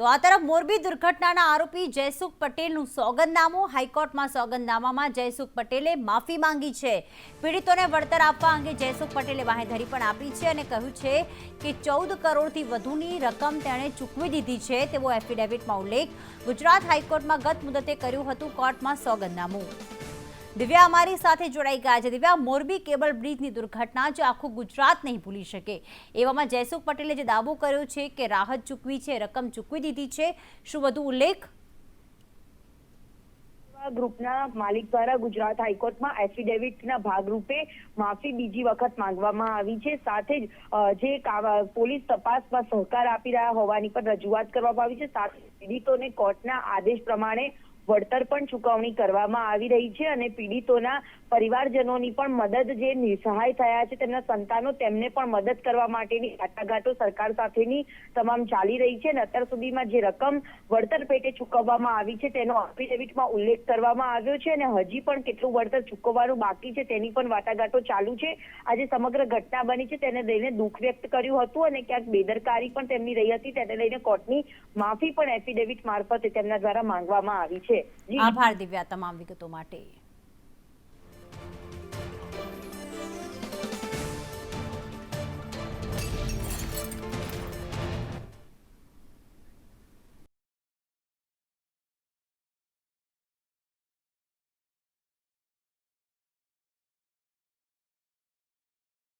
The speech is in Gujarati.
તો આ તરફ મોરબી દુર્ઘટનાના આરોપી જયસુખ પટેલનું સોગંદનામું, હાઈકોર્ટમાં સોગંદનામામાં જયસુખ પટેલે માફી માંગી છે. પીડિતોને વળતર આપવા અંગે જયસુખ પટેલે બાહેધરી પણ આપી છે અને કહ્યું છે કે ચૌદ કરોડથી વધુની રકમ તેણે ચૂકવી દીધી છે. તેવો એફિડેવિટમાં ઉલ્લેખ ગુજરાત હાઈકોર્ટમાં ગત મુદતે કર્યું હતું, કોર્ટમાં સોગંદનામું. દિવ્યા અમારી સાથે જોડાઈ ગયા છે. દિવ્યા, મોરબી કેબલ બ્રિજની દુર્ઘટના જે આખું ગુજરાત નહીં ભૂલી શકે. એવામાં જયસુખ પટેલે જે દાવો કર્યો છે કે રાહત ચૂકવી છે, રકમ ચૂકવી દીધી છે, શું વધુ ઉલ્લેખ? ગ્રુપના માલિક દ્વારા ગુજરાત હાઈકોર્ટમાં એફિડેવિટના ભાગરૂપે માફી બીજી વખત માંગવામાં આવી છે. સાથે જ જે પોલીસ તપાસમાં સહકાર આપી રહ્યા હોવાની પણ રજૂઆત કરવામાં આવી છે. સાથે પીડિતોને કોર્ટના આદેશ પ્રમાણે વળતર પણ ચૂકવણી કરવામાં આવી રહી છે અને પીડિતોના પરિવારજનોની પણ મદદ જે નિસહાય થયા છે, તેમના સંતાનો તેમને પણ મદદ કરવા માટેની વાટાઘાટો સરકાર સાથેની તમામ ચાલી રહી છે અને અત્યાર સુધીમાં જે રકમ વળતર પેટે ચૂકવવામાં આવી છે તેનો એફિડેવિટમાં ઉલ્લેખ કરવામાં આવ્યો છે અને હજી પણ કેટલું વળતર ચૂકવવાનું બાકી છે તેની પણ વાટાઘાટો ચાલુ છે. આજે સમગ્ર ઘટના બની છે તેને લઈને દુઃખ વ્યક્ત કર્યું હતું અને ક્યાંક બેદરકારી પણ તેમની રહી હતી તેને લઈને કોર્ટની માફી પણ એફિડેવિટ મારફતે તેમના દ્વારા માંગવામાં આવી છે. જી આભાર દિવ્યા તમામ વિગતો માટે.